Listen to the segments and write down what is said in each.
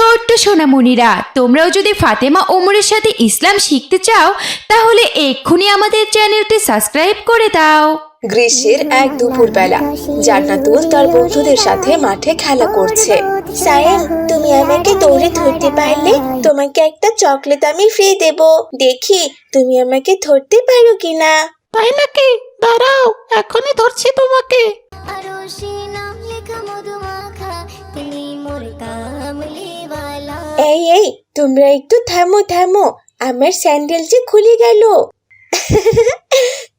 ছোট্ট সোনামণিরা তোমরাও যদি ফাতেমা ওমরের সাথে ইসলাম শিখতে চাও তাহলে এক্ষুনি আমাদের চ্যানেলটি সাবস্ক্রাইব করে দাও। গ্রীষ্মের এক দুপুরবেলা জান্নাতুল তার বন্ধুদের সাথে মাঠে খেলা করছে। সায়ান তুমি আমাকে দৌড়ে ধরতে পারলে তোমাকে একটা চকলেট আমি ফ্রি দেব। দেখি তুমি আমাকে ধরতে পারো কিনা? তাই নাকি? দাঁড়াও এখনই ধরছি তোমাকে। এই এই, তোমরা একটু থামো থামো। আমার স্যান্ডেল যে খুলে গেল।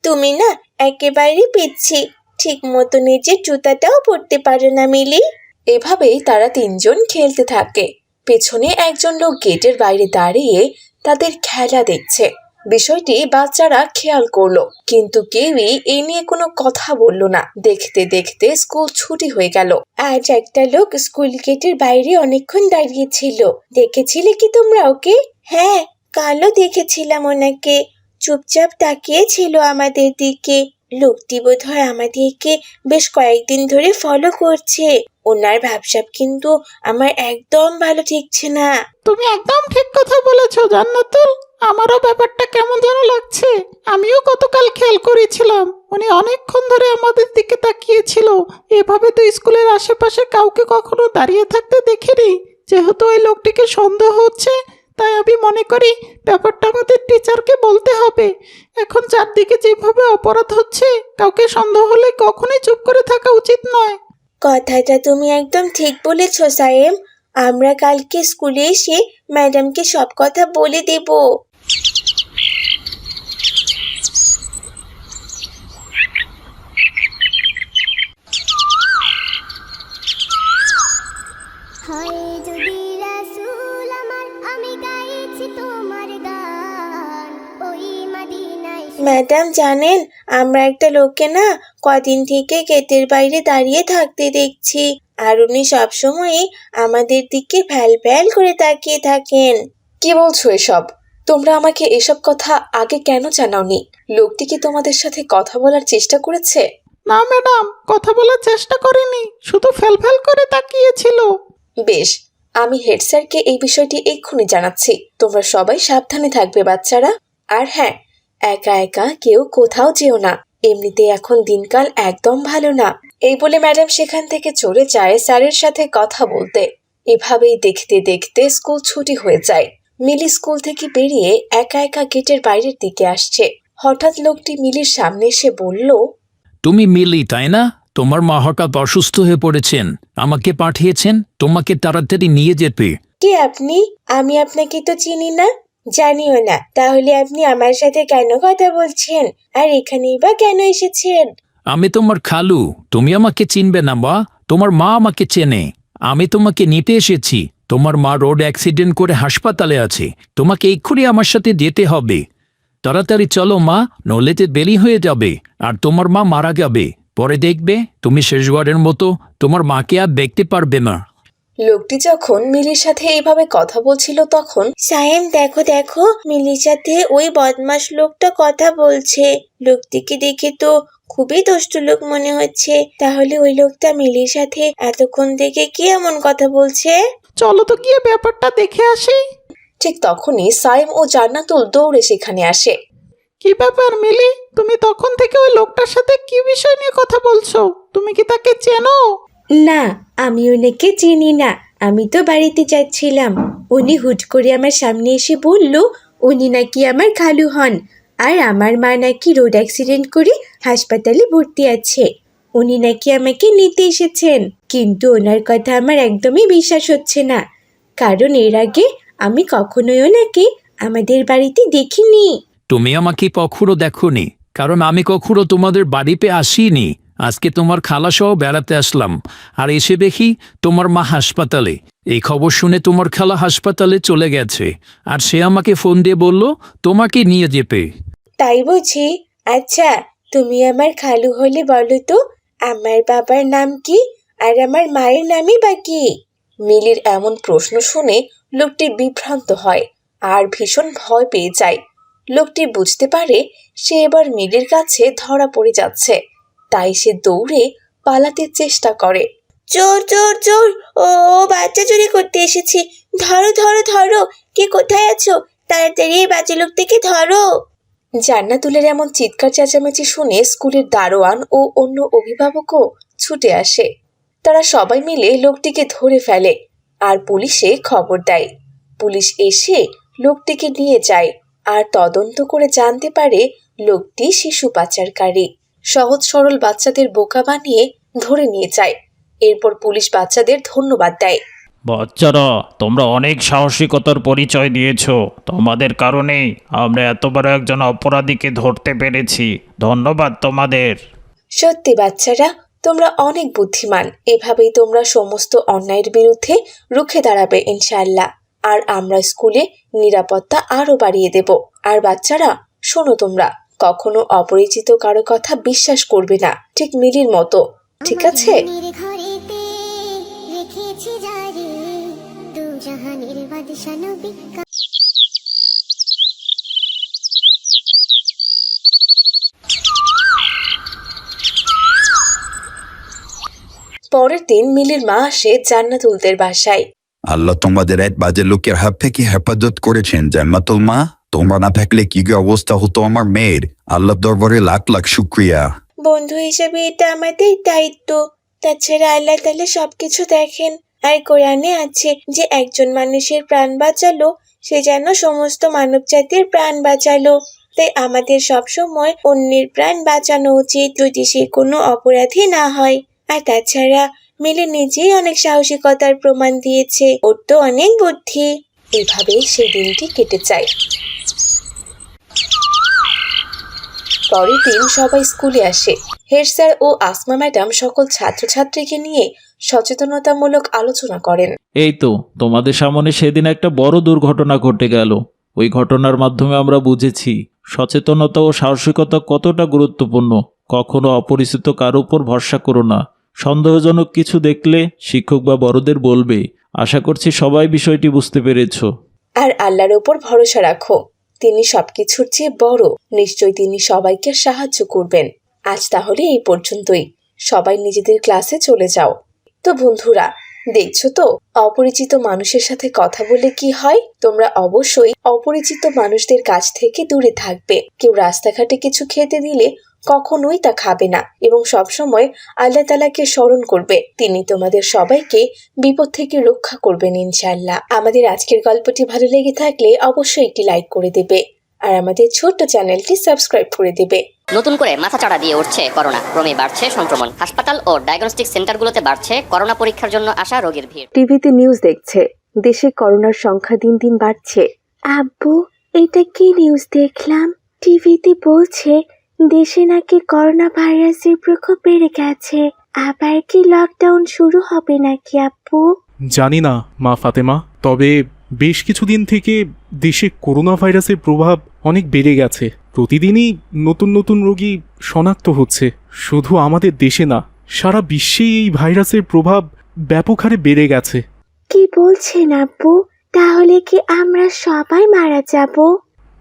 তুমি না একেবারে পিচ্ছি। ঠিক মতো নিজের জুতাটাও পরতে পারো না, মিলি। এভাবেই তারা তিনজন খেলতে থাকে। পেছনে একজন লোক গেটের বাইরে দাঁড়িয়ে তাদের খেলা দেখছে। বিষয়টি বাচ্চারা খেয়াল করল, কিন্তু কেউই এ নিয়ে কোনো কথা বলল না। দেখতে দেখতে স্কুল ছুটি হয়ে গেল। আজ একটা লোক স্কুল গেটের বাইরে অনেকক্ষণ দাঁড়িয়েছিল দেখেছিলে কি তোমরা ওকে? হ্যাঁ কালও দেখেছিলাম ওনাকে। চুপচাপ তাকিয়ে ছিল আমাদের দিকে। লোকটি বোধ হয় আমাদেরকে বেশ কয়েকদিন ধরে ফলো করছে। ওনার ভাবসাব কিন্তু আমার একদম ভালো ঠিকছে না। তুমি একদম ঠিক কথা বলেছ, জান্নাতুল। আমারও ব্যাপারটা কেমন যেন লাগছে। আমিও গতকাল খেয়াল করেছিলাম, উনি অনেকক্ষণ ধরে আমাদের দিকে তাকিয়েছিল। এভাবে তো স্কুলের আশেপাশে কাউকে কখনো দাঁড়িয়ে থাকতে দেখিনি। যেহেতু ওই লোকটিকে সন্দেহ হচ্ছে, তাই আমি মনে করি ব্যাপারটা আমাদের টিচারকে বলতে হবে। এখন চারদিকে যেভাবে অপরাধ হচ্ছে, কাউকে সন্দেহ হলে কখনোই চুপ করে থাকা উচিত নয়। কথাটা তুমি একদম ঠিক বলেছ, সায়েম। আমরা কালকে স্কুলে এসে ম্যাডামকে সব কথা বলে দেব। ম্যাডাম জানেন আমরা একটা লোককে না কদিন থেকে গেটের বাইরে দাঁড়িয়ে থাকতে দেখছি। আর উনি সবসময়ই আমাদের দিকে ফ্যাল ফ্যাল করে তাকিয়ে থাকেন। কি বলছো এসব? তোমরা আমাকে এসব কথা আগে কেন জানাওনি? লোকটি কি তোমাদের সাথে কথা বলার চেষ্টা করেছে? না ম্যাডাম কথা বলার চেষ্টা করিনি শুধু ফেলফেল করে তাকিয়েছিল। বেশ আমি হেড স্যারকে এই বিষয়টি এক্ষুনি জানাচ্ছি। তোমরা সবাই সাবধানে থাকবে বাচ্চারা। আর হ্যাঁ একা একা কেউ কোথাও যেও না। এমনিতে এখন দিনকাল একদম ভালো না। এই বলে ম্যাডাম সেখান থেকে চলে যায় স্যারের সাথে কথা বলতে। এভাবেই দেখতে দেখতে স্কুল ছুটি হয়ে যায়। মিলি স্কুল থেকে বেরিয়ে একা একা গেটের বাইরের দিকে আসছে। হঠাৎ লোকটি মিলির সামনে এসে বলল তুমি মিলি তাই না? তোমার মা হঠাৎ অসুস্থ হয়ে পড়েছেন। আমাকে পাঠিয়েছেন। তোমাকে তাড়াতাড়ি নিয়ে যেতে। কে আপনি? আমি আপনাকে তো চিনি না। জানিও না, তাহলে আপনি আমার সাথে কেন কথা বলছেন? আর এখানেই বা কেন এসেছেন? আমি তোমার খালু, তুমি আমাকে চিনবে না বা, তোমার মা আমাকে চেনে। আমি তোমাকে নিতে এসেছি, তোমার মা রোড অ্যাক্সিডেন্ট করে হাসপাতালে আছে, তোমাকে এক্ষুনি আমার সাথে যেতে হবে। তাড়াতাড়ি চলো মা নলেতে দেরি হয়ে যাবে, আর তোমার মা মারা যাবে। পরে দেখবে, তুমি শেষবারের মতো তোমার মাকে আর দেখতে পারবে না। লোকটি যখন মিলির সাথে এইভাবে কথা বলছিল তখন সায়েম দেখো দেখো মিলির সাথে ওই বদমাস লোকটা কথা বলছে। লোকটিকে দেখে তো খুবই দুষ্ট লোক মনে হচ্ছে। তাহলে ওই লোকটা মিলির সাথে এতক্ষণ থেকে কি এমন কথা বলছে? চলো তো গিয়ে ব্যাপারটা দেখে আসি। ঠিক তখনই সাইম ও জান্নাতুল দৌড়ে সেখানে আসে। কি ব্যাপার মিলি? তুমি তখন থেকে ওই লোকটার সাথে কি বিষয় নিয়ে কথা বলছো? তুমি কি তাকে চেনো? না, আমি ওনাকে চিনি না। আমি তো বাড়িতে যাচ্ছিলাম। উনি হুট করে আমার সামনে এসে বলল, উনি নাকি আমার খালু হন। আর আমার মা নাকি রোড অ্যাক্সিডেন্ট করে হাসপাতালে ভর্তি আছে। উনি নাকি আমাকে নিতে এসেছেন। কিন্তু ওনার কথা আমার একদমই বিশ্বাস হচ্ছে না। কারণ এর আগে আমি কখনোই ওনাকে আমাদের বাড়িতে দেখিনি। তুমি আমাকে কখনো দেখোনি। কারণ আমি কখনো তোমাদের বাড়িতে আসিনি। আজকে তোমার খালাসহ বেড়াতে আসলাম। আর এসে দেখি তোমার মা হাসপাতালে। এই খবর শুনে তোমার খালা হাসপাতালে চলে গেছে। আর সে আমাকে ফোন দিয়ে বলল, তোমাকে নিয়ে যেতে। তাই বুঝি? আচ্ছা তুমি আমার খালু হলে বলো তো, আমার বাবার নাম কি? আর আমার মায়ের নামই বা কি? মিলির এমন প্রশ্ন শুনে লোকটি বিভ্রান্ত হয় আর ভীষণ ভয় পেয়ে যায়। লোকটি বুঝতে পারে সে এবার মিলির কাছে ধরা পড়ে যাচ্ছে। তাই সে দৌড়ে পালাতে চেষ্টা করে। চোর চোর চোর ও বাচ্চা চুরি করতে এসেছি। ধরো ধরো ধরো। কে কোথায় আছো? তাড়াতাড়ি এই বাজে লোকটাকে ধরো। জান্নাতুলের এমন চিৎকার চেঁচামেচি শুনে স্কুলের দারোয়ান ও অন্য অভিভাবকও ছুটে আসে। তারা সবাই মিলে লোকটিকে ধরে ফেলে আর পুলিশে খবর দেয়। পুলিশ এসে লোকটিকে নিয়ে যায় আর তদন্ত করে জানতে পারে লোকটি শিশু পাচারকারী। সহজ সরল বাচ্চাদের বোকা বানিয়ে ধরে নিয়ে যায়। এরপর পুলিশ বাচ্চাদের ধন্যবাদ দেয়। বাচ্চারা তোমরা অনেক সাহসিকতার পরিচয় দিয়েছ। তোমাদের কারণেই আমরা এত বড় একজন অপরাধীকে ধরতে পেরেছি। ধন্যবাদ তোমাদের। সত্যি বাচ্চারা তোমরা অনেক বুদ্ধিমান। এভাবেই তোমরা সমস্ত অন্যায়ের বিরুদ্ধে রুখে দাঁড়াবে ইনশাআল্লাহ। আর আমরা স্কুলে নিরাপত্তা আরও বাড়িয়ে দেব। আর বাচ্চারা শোনো তোমরা কখনো অপরিচিত কারও কথা বিশ্বাস করবে না। ঠিক মিলির মতো। ঠিক আছে? পরের দিন মিলির মা আসে জান্নাতুলদের বাসায়। আল্লাহ তোমাদের এক বাজে লোকের হাত থেকে হেফাজত করেছেন জান্নাতুল মা। তোমরা না থাকলে কি কি অবস্থা হতো আমার মেয়ের? আল্লাহ দরবারে লাখ লাখ শুক্রিয়া। বন্ধু হিসেবে এটা আমাদের দায়িত্ব। তাছাড়া আল্লাহ তাহলে সবকিছু দেখেন। আর কোরআনে আছে যে একজন মানুষের প্রাণ বাঁচালো, সে যেন সমস্ত মানব জাতির প্রাণ বাঁচালো। তাই আমাদের সবসময় অন্যের প্রাণ বাঁচানো উচিত, যদি সে কোনো অপরাধী না হয়। আর তাছাড়া মিলে নিজেই অনেক সাহসিকতার প্রমাণ দিয়েছে। ওর তো অনেক বুদ্ধি। এভাবেই সেই দিনটি কেটে যায়। পরের দিন সবাই স্কুলে আসে। হেড স্যার ও আসমা ম্যাডাম সকল ছাত্রছাত্রীকে নিয়ে সচেতনতামূলক আলোচনা করেন। এই তো তোমাদের সামনে সেদিন একটা বড় দুর্ঘটনা ঘটে গেল। ওই ঘটনার মাধ্যমে আমরা বুঝেছি সচেতনতা ও সাহসিকতা কতটা গুরুত্বপূর্ণ। কখনো অপরিচিত কারও উপর ভরসা করো না। সন্দেহজনক কিছু দেখলে শিক্ষক বা বড়দের বলবে আশা করছি সবাই বিষয়টি বুঝতে পেরেছ। আর আল্লাহর ওপর ভরসা রাখো। তিনি সবকিছুর চেয়ে বড়। নিশ্চয় তিনি সবাইকে সাহায্য করবেন। আজ তাহলে এই পর্যন্তই। সবাই নিজেদের ক্লাসে চলে যাও। তো বন্ধুরা, দেখছ তো? অপরিচিত মানুষের সাথে কথা বলে কি হয়? তোমরা অবশ্যই অপরিচিত মানুষদের কাছ থেকে দূরে থাকবে। কেউ রাস্তাঘাটে কিছু খেতে দিলে কখনোই তা খাবে না এবং সবসময় আল্লাহ তালাকে স্মরণ করবে। তিনি তোমাদের সবাইকে বিপদ থেকে রক্ষা করবেন ইনশাল্লাহ আমাদের আজকের গল্পটি ভালো লেগে থাকলে অবশ্যই একটি লাইক করে দেবে আর আমাদের ছোট্ট চ্যানেলটি সাবস্ক্রাইব করে দেবে। নতুন করে মাথা চাড়া দিয়ে উঠছে করোনা। ক্রমে বাড়ছে সংক্রমণ। হাসপাতাল ও ডায়াগনস্টিক সেন্টারগুলোতে বাড়ছে করোনা পরীক্ষার জন্য আসা রোগীর ভিড়। টিভিতে নিউজ দেখছে দেশে করোনার সংখ্যা দিন দিন বাড়ছে। আব্বু এটা কি নিউজ দেখলাম? টিভিতে বলছে দেশে নাকি করোনা ভাইরাসের প্রকোপ বেড়ে গেছে। আবার কি লকডাউন শুরু হবে নাকি আব্বু জানি না মা ফাতেমা। তবে বেশ কিছুদিন থেকে দেশে করোনা ভাইরাসের প্রভাব অনেক বেড়ে গেছে। প্রতিদিনই নতুন নতুন রোগী শনাক্ত হচ্ছে। শুধু আমাদের দেশে না সারা বিশ্বেই এই ভাইরাসের প্রভাব ব্যাপক হারে বেড়ে গেছে। কি বলছেন আব্বু তাহলে কি আমরা সবাই মারা যাব?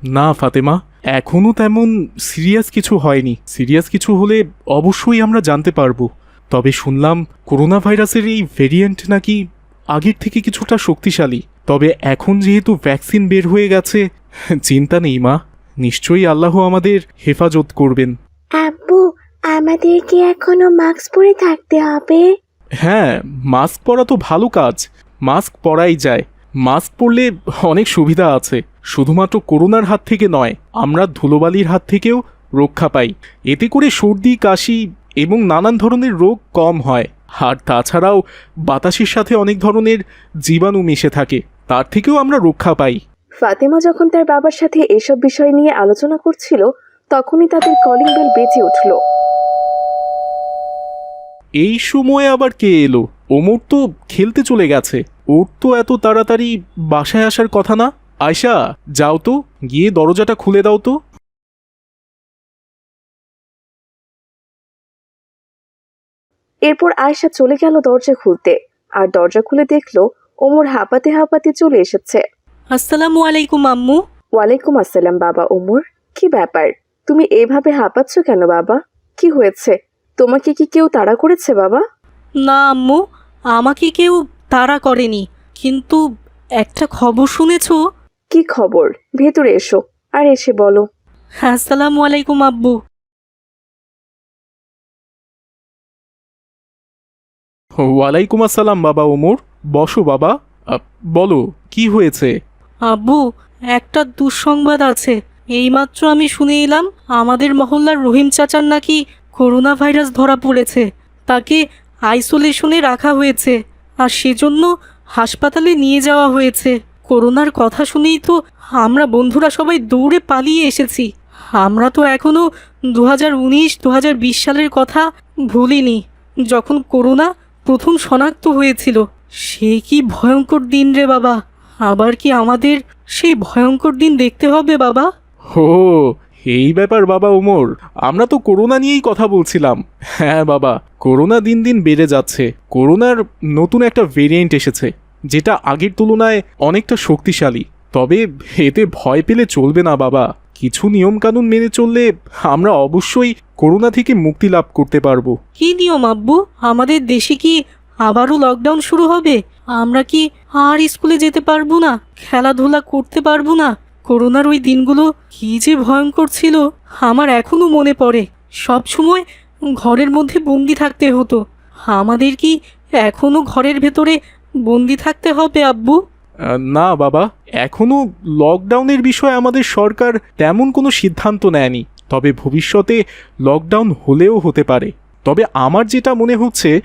না ফাতেমা। এখনও তেমন সিরিয়াস কিছু হয়নি। সিরিয়াস কিছু হলে অবশ্যই আমরা জানতে পারব। তবে শুনলাম করোনা ভাইরাসের এই ভেরিয়েন্ট নাকি আগের থেকে কিছুটা শক্তিশালী। তবে এখন যেহেতু ভ্যাকসিন বের হয়ে গেছে চিন্তা নেই মা। নিশ্চয়ই আল্লাহ আমাদের হেফাজত করবেন। আব্বু আমাদের কি এখনও মাস্ক পরে থাকতে হবে? হ্যাঁ মাস্ক পরা তো ভালো কাজ। মাস্ক পরাই যায়। মাস্ক পরলে অনেক সুবিধা আছে। শুধুমাত্র করোনার হাত থেকে নয় আমরা ধুলোবালির হাত থেকেও রক্ষা পাই। এতে করে সর্দি কাশি এবং নানান ধরনের রোগ কম হয়। আর তাছাড়াও বাতাসের সাথে অনেক ধরনের জীবাণু মিশে থাকে তার থেকেও আমরা রক্ষা পাই। ফাতেমা যখন তার বাবার সাথে এসব বিষয় নিয়ে আলোচনা করছিল তখনই তাদের কলিং বেল বেজে উঠল। এই সময়ে আবার কে এলো? ওমর তো খেলতে চলে গেছে। ওর তো এত তাড়াতাড়ি বাসায় আসার কথা না? আয়শা যাও তো গিয়ে দরজাটা খুলে দাও তো। এরপর আয়শা চলে গেল দরজা খুলতে আর দরজা খুলে দেখল ওমর হাঁপাতে হাঁপাতে চলে এসেছে। আসসালামু আলাইকুম আম্মু। ওয়ালাইকুম আসসালাম বাবা ওমর। কি ব্যাপার? তুমি এভাবে হাঁপাচ্ছ কেন বাবা? কি হয়েছে? তোমাকে কি কেউ তাড়া করেছে বাবা? না আম্মু আমাকে কেউ তাড়া করেনি। কিন্তু একটা খবর শুনেছো? কি খবর? ভেতরে এসো। আর এসে বলো। আসসালামু আলাইকুম আব্বু। ওয়ালাইকুম আসসালাম বাবা ওমর। বসো বাবা। আ, বলো কি হয়েছে? আব্বু একটা দুঃসংবাদ আছে। এইমাত্র আমি শুনে এলাম আমাদের মহল্লার রহিম চাচার নাকি করোনা ভাইরাস ধরা পড়েছে। তাকে আইসোলেশনে রাখা হয়েছে। আর সেজন্য হাসপাতালে নিয়ে যাওয়া হয়েছে। করোনার কথা শুনেই তো আমরা বন্ধুরা সবাই দৌড়ে পালিয়ে এসেছি। আমরা তো এখনও দু হাজার উনিশ দু হাজার বিশ সালের কথা ভুলিনি, যখন করোনা প্রথম শনাক্ত হয়েছিল। সে কি ভয়ঙ্কর দিন রে বাবা। আবার কি আমাদের সেই ভয়ঙ্কর দিন দেখতে হবে বাবা? হো এই ব্যাপার বাবা ওমর, আমরা তো করোনা নিয়েই কথা বলছিলাম। হ্যাঁ বাবা করোনা দিন দিন বেড়ে যাচ্ছে। করোনার নতুন একটা ভেরিয়েন্ট এসেছে। যেটা আগের তুলনায় অনেকটা শক্তিশালী। তবে এতে ভয় পেলে চলবে না, বাবা। কিছু নিয়মকানুন মেনে চললে আমরা অবশ্যই করোনা থেকে মুক্তি লাভ করতে পারব। কি নিয়ম, আব্বু? আমাদের দেশে কি আবারও লকডাউন শুরু হবে? আমরা কি আর স্কুলে যেতে পারব না? খেলাধুলা করতে পারব না? করোনার ওই দিনগুলো কি যে ভয়ঙ্কর ছিল, আমার এখনও মনে পড়ে। সব সময় ঘরের মধ্যে বন্দি থাকতে হতো। আমাদের কি এখনও ঘরের ভেতরে বন্দি থাকতে হবে আব্বু? না বাবা। এখনও লকডাউনের বিষয়ে আমাদের সরকার তেমন কোনো সিদ্ধান্ত নেয়নি। তবে ভবিষ্যতে লকডাউন হলেও হতে পারে। তবে আমার যেটা মনে হচ্ছে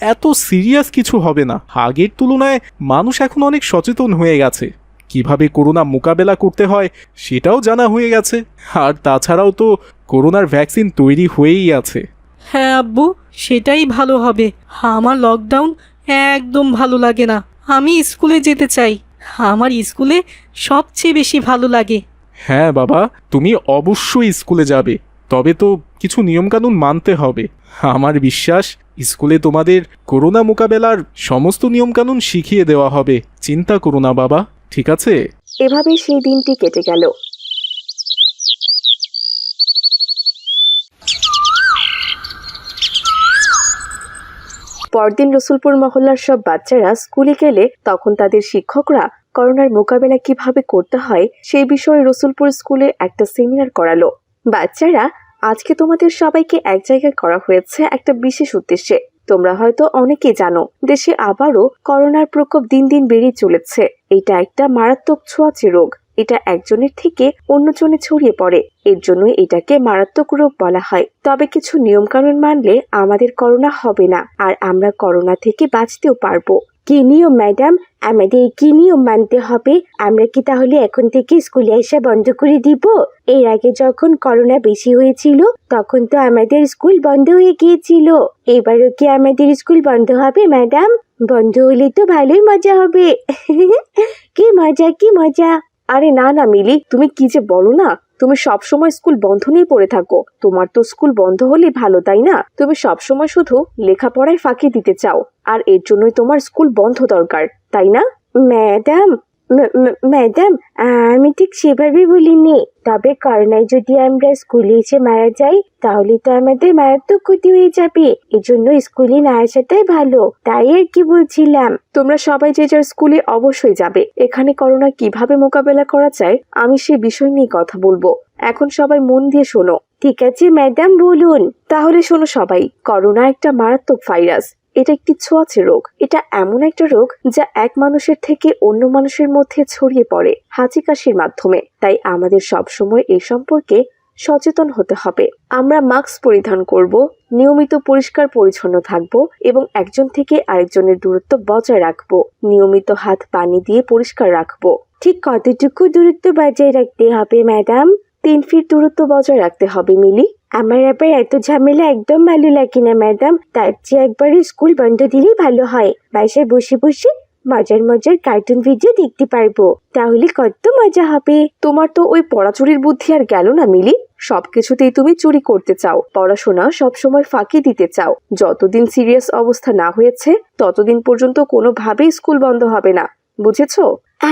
এত সিরিয়াস কিছু হবে না। আগের তুলনায় মানুষ এখন অনেক সচেতন হয়ে গেছে। কীভাবে করোনা মোকাবেলা করতে হয় সেটাও জানা হয়ে গেছে। আর তাছাড়াও তো করোনার ভ্যাকসিন তৈরি হয়েই আছে। হ্যাঁ আব্বু সেটাই ভালো হবে। আমার লকডাউন একদম ভালো লাগে না। আমি স্কুলে যেতে চাই। আমার স্কুলে সবচেয়ে বেশি ভালো লাগে। হ্যাঁ বাবা তুমি অবশ্যই স্কুলে যাবে। তবে তো কিছু নিয়মকানুন মানতে হবে। আমার বিশ্বাস স্কুলে তোমাদের করোনা মোকাবেলার সমস্ত নিয়মকানুন শিখিয়ে দেওয়া হবে। চিন্তা করো না বাবা ঠিক আছে? এভাবেই সেই দিনটি কেটে গেল। পরদিন রসুলপুর মহল্লার সব বাচ্চারা স্কুলে গেলে তখন তাদের শিক্ষকরা করোনার মোকাবেলা কীভাবে করতে হয় সেই বিষয়ে রসুলপুর স্কুলে একটা সেমিনার করালো। বাচ্চারা, আজকে তোমাদের সবাইকে এক জায়গায় করা হয়েছে একটা বিশেষ উদ্দেশ্যে। তোমরা হয়তো অনেকেই জানো, দেশে আবারও করোনার প্রকোপ দিন দিন বেড়ে চলেছে। এটা একটা মারাত্মক ছোঁয়াচে রোগ। এটা একজনের থেকে অন্যজনে ছড়িয়ে পড়ে। এর জন্যই এটাকে মারাত্মক রোগ বলা হয়। তবে কিছু নিয়মকানুন মানলে আমাদের করোনা হবে না, আর আমরা করোনা থেকে বাঁচতেও পারব। কি নিয়ম, ম্যাডাম? আমাদের কি নিয়ম মানতে হবে? আমরা কি তাহলে এখন থেকে স্কুলে আসা বন্ধ করে দিব? এর আগে যখন করোনা বেশি হয়েছিল, তখন তো আমাদের স্কুল বন্ধ হয়ে গিয়েছিল। এবারও কি আমাদের স্কুল বন্ধ হবে, ম্যাডাম? বন্ধ হলে তো ভালোই মজা হবে। কি মজা কি মজা? আরে না না, মিলি, তুমি কি যে বলো না? তুমি সব সময় স্কুল বন্ধ নিয়ে পড়ে থাকো। তোমার তো স্কুল বন্ধ হলে ভালো, তাই না? তুমি সব সময় শুধু লেখাপড়ায় ফাঁকি দিতে চাও। আর এর জন্যই তোমার স্কুল বন্ধ দরকার, তাই না? ম্যাডাম ম্যাডাম, আমি ঠিক সেভাবে বলিনি। তবে করোনায় যদি আমরা স্কুলে এসে মারা যাই, তাহলে তো আমাদের মারাত্মক ক্ষতি হয়ে যাবে। এজন্য স্কুলে না আসাটাই ভালো। তাই আর কি বলছিলাম, তোমরা সবাই যে যার স্কুলে অবশ্যই যাবে। এখানে করোনা কীভাবে মোকাবেলা করা যায়, আমি সে বিষয় নিয়ে কথা বলব। এখন সবাই মন দিয়ে শোনো। ঠিক আছে, ম্যাডাম, বলুন। তাহলে শোনো সবাই, করোনা একটা মারাত্মক ভাইরাস। এটা একটি ছোঁয়াচে রোগ। এটা এমন একটা রোগ যা এক মানুষের থেকে অন্য মানুষের মধ্যে ছড়িয়ে পড়ে হাঁচি কাশির মাধ্যমে। তাই আমাদের সবসময় এ সম্পর্কে সচেতন হতে হবে। আমরা মাস্ক পরিধান করব, নিয়মিত পরিষ্কার পরিচ্ছন্ন থাকব এবং একজন থেকে আরেকজনের দূরত্ব বজায় রাখব। নিয়মিত হাত পানি দিয়ে পরিষ্কার রাখব। ঠিক কতটুকু দূরত্ব বজায় রাখতে হবে, ম্যাডাম? তিন ফিট দূরত্ব বজায় রাখতে হবে, মিলি। আমার আবার এত ঝামেলা একদম ভালো লাগে না, ম্যাডাম। তার চেয়ে একবারে স্কুল বন্ধ দিলেই ভালো হয়। বাসায় বসে বসে মজার মজার কার্টুন ভিডিও দেখতে পারব। তাহলে কত মজা হবে। তোমার তো ওই পড়াচুরির বুদ্ধি আর গেল না, মিলি। সবকিছুতেই তুমি চুরি করতে চাও। পড়াশোনা সবসময় ফাঁকি দিতে চাও। যতদিন সিরিয়াস অবস্থা না হয়েছে, ততদিন পর্যন্ত কোনোভাবেই স্কুল বন্ধ হবে না। বুঝেছ?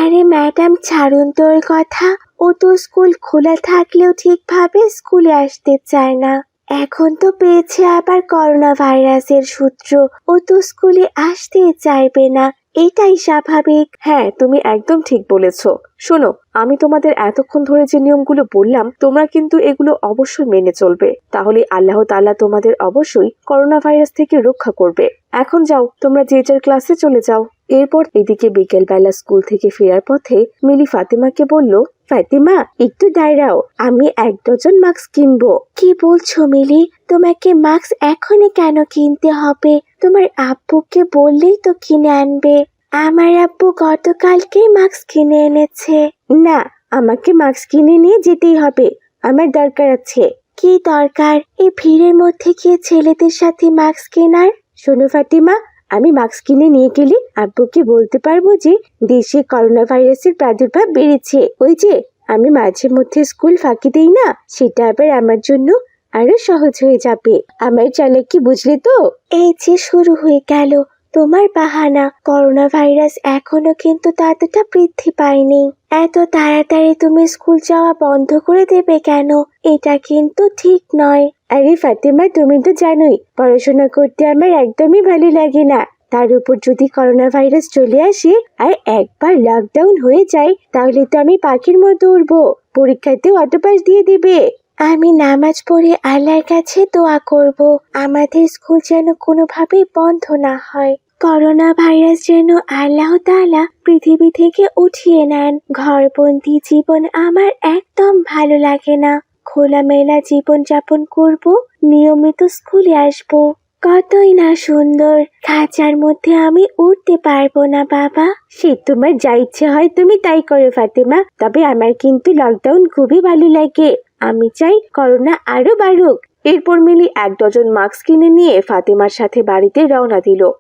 আরে ম্যাডাম, ছাড়ুন তোর কথা। ও তো স্কুল খোলা থাকলেও ঠিকভাবে স্কুলে আসতে চায় না। এখন তো পেয়েছে আবার করোনা ভাইরাসের সূত্র। ও তো স্কুলে আসতে চাইবে না। এটাই স্বাভাবিক। হ্যাঁ তুমি একদম ঠিক বলেছ। শোনো, আমি তোমাদের এতক্ষণ ধরে যে নিয়মগুলো বললাম, তোমরা কিন্তু এগুলো অবশ্যই মেনে চলবে। তাহলে আল্লাহ তাআলা তোমাদের অবশ্যই করোনা ভাইরাস থেকে রক্ষা করবে। এখন যাও, তোমরা যে যার ক্লাসে চলে যাও। এরপর এদিকে বিকেলবেলা স্কুল থেকে ফেরার পথে মিলি ফাতেমাকে বলল ফাতিমা, একটু দাঁড়াও, আমি এক ডজন মাস্ক কিনবো। কি বলছো মিলি? তোমাকে মাস্ক এখনই কেন কিনতে হবে? তোমার আব্বুকে বললেই তো কিনে আনবে। আমার আব্বু গতকালকেই মাস্ক কিনে এনেছে। না, আমাকে মাস্ক কিনে নিয়ে যেতেই হবে। আমার দরকার আছে। কি দরকার? এই ভিড়ের মধ্যে গিয়ে ছেলেদের সাথে মাস্ক কেনার? শোনো ফাতিমা আমি মাস্ক কিনে নিয়ে গেলে আব্বুকে বলতে পারব যে দেশে করোনা ভাইরাসের প্রাদুর্ভাব বেড়েছে। ওই যে, আমি মাঝে মধ্যে স্কুল ফাঁকি দিই না, সেটা আবার আমার জন্য আরও সহজ হয়ে যাবে। আমার চালাকি বুঝলে তো? এই যে শুরু হয়ে গেল। তোমার বাহানা করোনা ভাইরাস এখনও কিন্তু ততটা বৃদ্ধি পায়নি। এত তাড়াতাড়ি তুমি স্কুল যাওয়া বন্ধ করে দেবে কেন? এটা কিন্তু ঠিক নয়। আরে ফাতেমা, তুমি তো জানোই, পড়াশোনা করতে আমার একদমই ভালো লাগে না। তার উপর যদি করোনা ভাইরাস চলে আসে আর একবার লকডাউন হয়ে যায়, তাহলে তো আমি পাখির মতো উড়বো। পরীক্ষাতেও অটোপাস দিয়ে দিবে। আমি নামাজ পড়ে আল্লাহর কাছে দোয়া করব। আমাদের স্কুল যেন কোনোভাবেই বন্ধ না হয়। করোনা ভাইরাস যেন আল্লাহ তাআলা পৃথিবী থেকে উঠিয়ে নেন। ঘরবন্দি জীবন আমার একদম ভালো লাগে না। খোলামেলা জীবন যাপন করব, নিয়মিত স্কুলে আসব। কতই না সুন্দর। খাঁচার মধ্যে আমি উঠতে পারব না, বাবা। সে তোমার যা ইচ্ছে হয় তুমি তাই করো, ফাতেমা। তবে আমার কিন্তু লকডাউন খুবই ভালো লাগে। আমি চাই করোনা আরও বাড়ুক। এরপর মিলি এক ডজন মাস্ক কিনে নিয়ে ফাতেমার সাথে বাড়িতে রওনা দিল।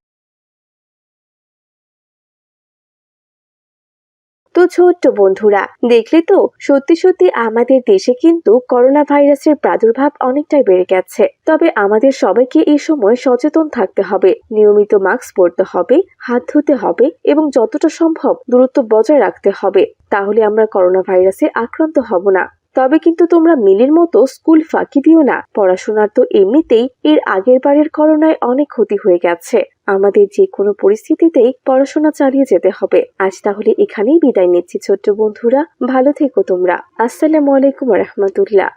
তো ছোট্ট বন্ধুরা, দেখলে তো? সত্যি সত্যি আমাদের দেশে কিন্তু করোনা ভাইরাসের প্রাদুর্ভাব অনেকটাই বেড়ে গেছে। তবে আমাদের সবাইকে এই সময় সচেতন থাকতে হবে, নিয়মিত মাস্ক পরতে হবে, হাত ধুতে হবে এবং যতটা সম্ভব দূরত্ব বজায় রাখতে হবে। তাহলে আমরা করোনা ভাইরাসে আক্রান্ত হব না। তবে কিন্তু তোমরা মিলের মতো স্কুল ফাঁকি দিও না। পড়াশোনার তো এমনিতেই এর আগের বারের করোনায় অনেক ক্ষতি হয়ে গেছে। আমাদের যে কোনো পরিস্থিতিতেই পড়াশোনা চালিয়ে যেতে হবে। আজ তাহলে এখানেই বিদায় নিচ্ছি ছোট্ট বন্ধুরা। ভালো থেকো তোমরা। আসসালামু আলাইকুম রহমতুল্লাহ।